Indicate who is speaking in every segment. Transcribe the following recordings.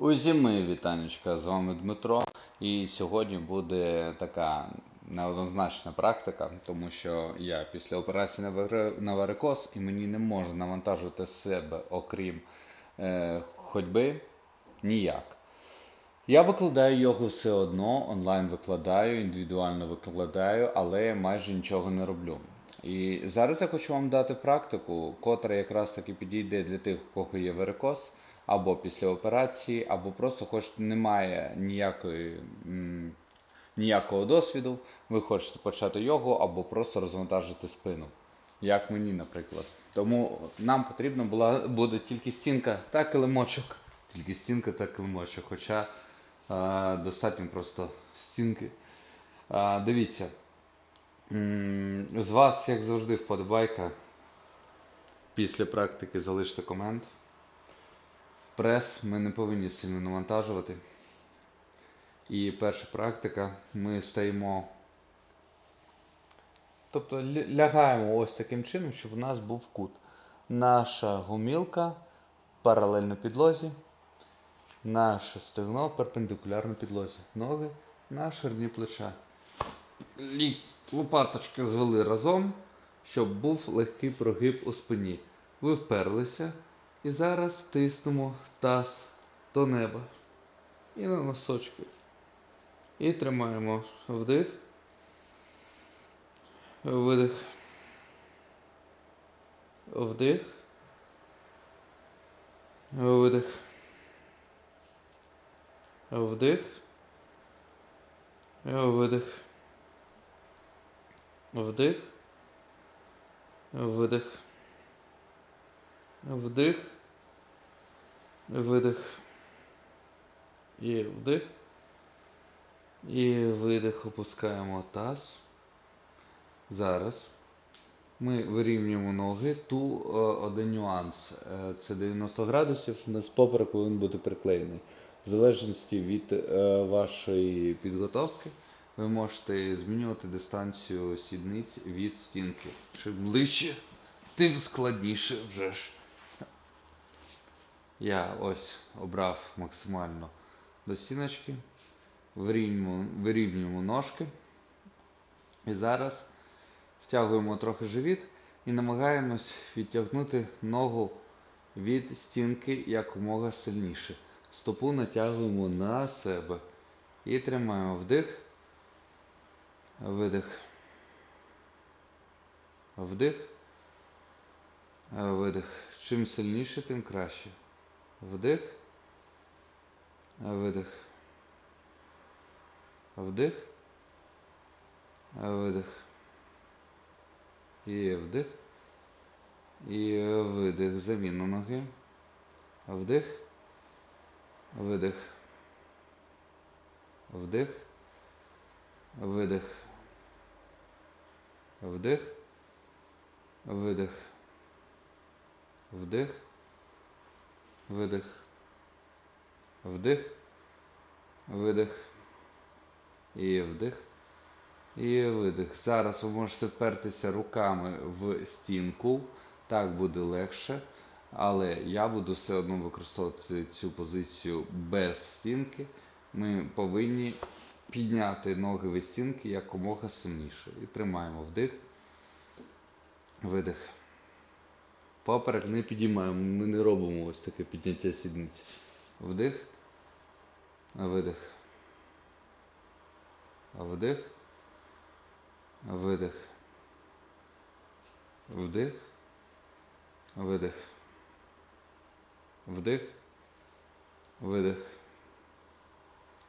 Speaker 1: Мої вітанечка, з вами Дмитро. І сьогодні буде така неоднозначна практика, тому що я після операції на варикоз і мені не можна навантажувати себе, окрім е, ходьби, ніяк. Я викладаю його все одно, онлайн викладаю, індивідуально викладаю, але майже нічого не роблю. І зараз я хочу вам дати практику, котра якраз таки підійде для тих, у кого є варикоз, або після операції, або просто хоч немає ніякої, м, ніякого досвіду, ви хочете почати йогу або просто розвантажити спину. Як мені, наприклад. Тому нам потрібна була буде тільки стінка та килимочок. Тільки стінка та килимочок. Хоча е, достатньо просто стінки. Е, дивіться. З вас, як завжди, вподобайка. Після практики залиште комент. Прес ми не повинні сильно навантажувати. І перша практика. Ми стоїмо. Тобто лягаємо ось таким чином, щоб у нас був кут. Наша гумілка паралельно підлозі. Наше стегно перпендикулярно підлозі. Ноги на ширині плеча. Лопаточки звели разом, щоб був легкий прогиб у спині. Ви вперлися і зараз тиснемо таз до неба. І на носочки. І тримаємо вдих. Видих. Вдих. Видих. Вдих. Видих. Вдих. Видих. Вдих. Видих. І вдих. І видих. Опускаємо таз. Зараз ми вирівнюємо ноги. Ту е, один нюанс. Е, це 90 градусів, у нас поперек повинен бути приклеєний. В залежності від е, вашої підготовки, ви можете змінювати дистанцію сідниць від стінки. Чим ближче, тим складніше вже ж. Я ось обрав максимально до стіночки, вирівнюємо, вирівнюємо ножки. І зараз втягуємо трохи живіт і намагаємось відтягнути ногу від стінки якомога сильніше. Стопу натягуємо на себе. І тримаємо вдих, видих. Вдих, видих. Чим сильніше, тим краще. Вдих, видих. Вдих, видих. І вдих. І видих. Заміну ноги. Вдих. Видих. Вдих. Видих. Вдих. Видих. Вдих. Видих. Вдих. Видих. І вдих. І видих. Зараз ви можете впертися руками в стінку. Так буде легше. Але я буду все одно використовувати цю позицію без стінки. Ми повинні підняти ноги від стінки якомога сильніше. І тримаємо вдих. Видих. Поперек не підіймаємо, ми не робимо ось таке підняття сідниці. Вдих. Видих. Вдих. Видих. Вдих. Видих. Вдих. Видих.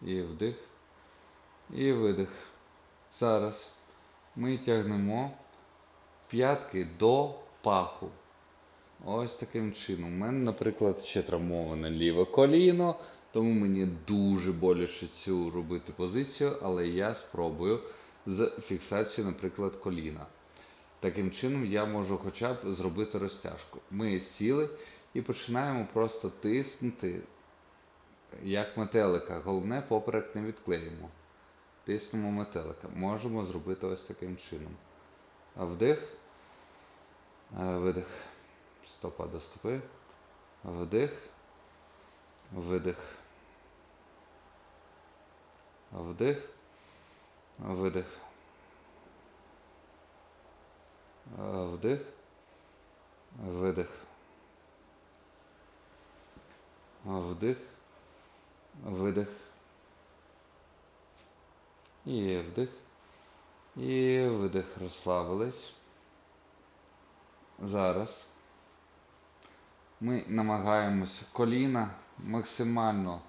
Speaker 1: І вдих. І видих. Зараз ми тягнемо п'ятки до паху. Ось таким чином. У мене, наприклад, ще травмоване ліве коліно, тому мені дуже боляче цю робити позицію, але я спробую з фіксацією, наприклад, коліна. Таким чином я можу хоча б зробити розтяжку. Ми сіли і починаємо просто тиснути, як метелика. Головне, поперек не відклеїмо. Тиснемо метелика. Можемо зробити ось таким чином. Вдих, видих. Стопа до стопи. Вдих, видих. Вдих. Видих. Вдих. Видих. Вдих. Видих. І вдих. І видих. Розслабились. Зараз ми намагаємося коліна максимально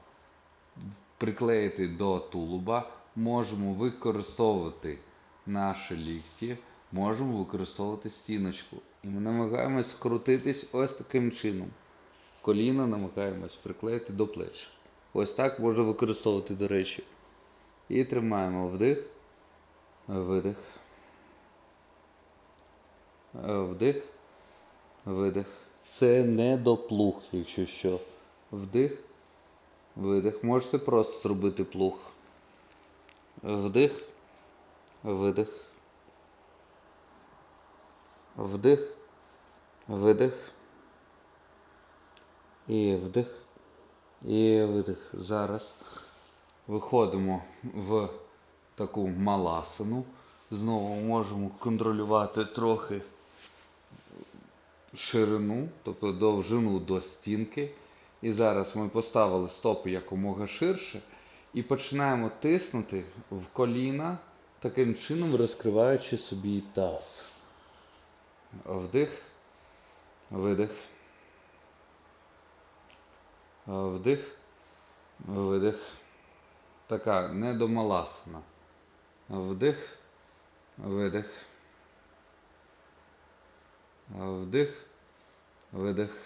Speaker 1: приклеїти до тулуба. Можемо використовувати наші лікті, можемо використовувати стіночку. І ми намагаємось крутитись ось таким чином. Коліна намагаємось приклеїти до плеч. Ось так можна використовувати, до речі. І тримаємо вдих, видих. Вдих, видих. Це не доплуг, якщо що. Вдих, видих. Можете просто зробити плуг. Вдих, видих. Вдих, видих. І вдих. І видих. Зараз виходимо в таку маласану. Знову можемо контролювати трохи ширину, тобто довжину до стінки. І зараз ми поставили стопи якомога ширше і починаємо тиснути в коліна, таким чином розкриваючи собі таз. Вдих, видих. Вдих, видих. Така недомаласна. Вдих, видих. Вдих, видих.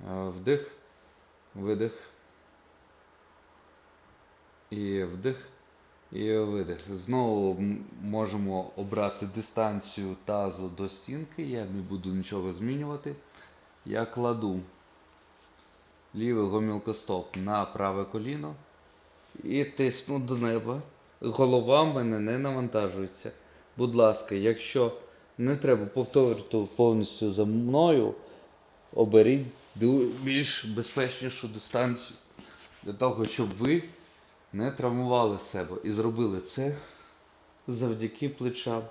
Speaker 1: Вдих, видих. І вдих, і видих. Знову можемо обрати дистанцію тазу до стінки. Я не буду нічого змінювати. Я кладу лівий гомілкостоп на праве коліно і тисну до неба. Голова в мене не навантажується. Будь ласка, якщо не треба повторити повністю за мною, оберіть більш безпечнішу дистанцію для того, щоб ви не травмували себе і зробили це завдяки плечам,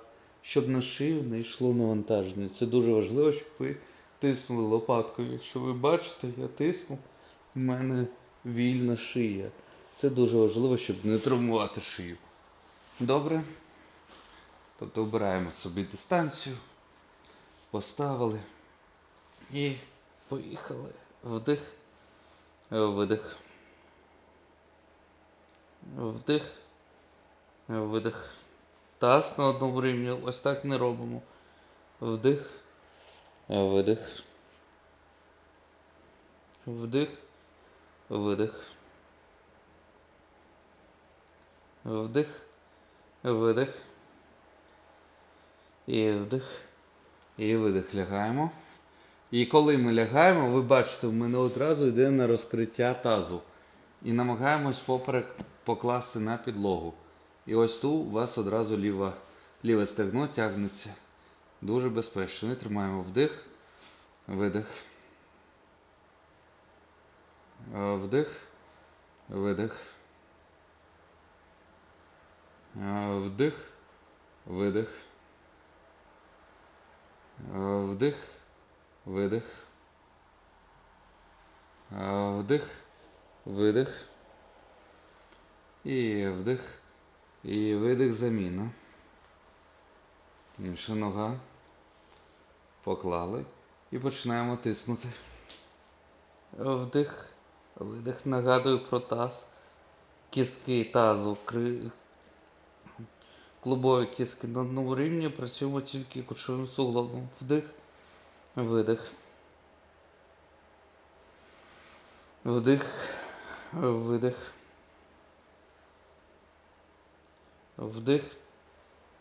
Speaker 1: щоб на шию не йшло навантаження. Це дуже важливо, щоб ви тиснули лопаткою. Якщо ви бачите, я тисну, в мене вільна шия. Це дуже важливо, щоб не травмувати шию. Добре? Тобто обираємо собі дистанцію, поставили і поїхали. Вдих, видих. Вдих, видих. Таз на одному рівні. Ось так не робимо. Вдих, видих. Вдих, видих. Вдих, видих. І вдих. І видих. Лягаємо. І коли ми лягаємо, ви бачите, в мене одразу йде на розкриття тазу. І намагаємось поперек покласти на підлогу. І ось тут у вас одразу ліва, ліве стегно тягнеться. Дуже безпечно. Ми тримаємо вдих, видих. Вдих, видих. Вдих, видих. Е, Вдих, видих. Е, Вдих, видих. І вдих. І видих заміна. Інша нога. Поклали. І починаємо тиснути. Вдих. Видих. Нагадую про таз. Кістки тазу. Клубові кістки на одному рівні. Працюємо тільки кучовим суглобом. Вдих. Видих. Вдих. Видих. Вдих,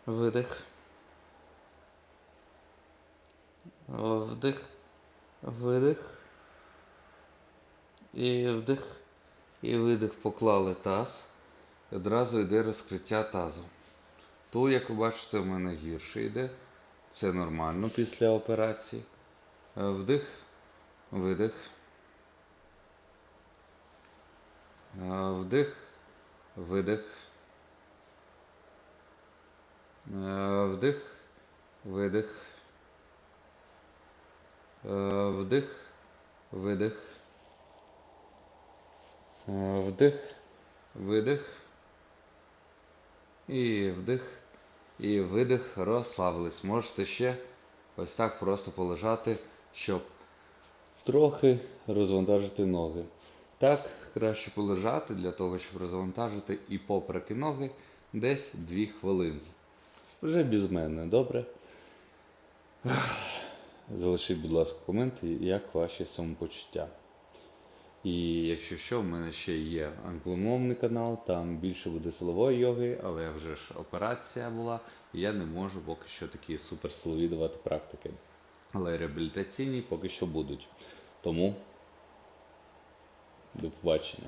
Speaker 1: видих. Вдих, видих. І вдих. І видих поклали таз. І одразу йде розкриття тазу. Ту, як ви бачите, в мене гірше йде. Це нормально після операції. Е, Вдих, видих. Е, Вдих, видих. Е, Вдих, видих. Вдих, видих. Вдих, видих. І вдих. І видих. Розслабились. Можете ще ось так просто полежати, щоб трохи розвантажити ноги. Так, краще полежати для того, щоб розвантажити і поперек, ноги десь 2 хвилини. Вже без мене, добре? Залишіть, будь ласка, коменти, як ваші самопочуття. І якщо що, в мене ще є англомовний канал, там більше буде силової йоги, але вже ж операція була, і я не можу поки що такі суперсилові давати практики. Але реабілітаційні поки що будуть. Тому до побачення.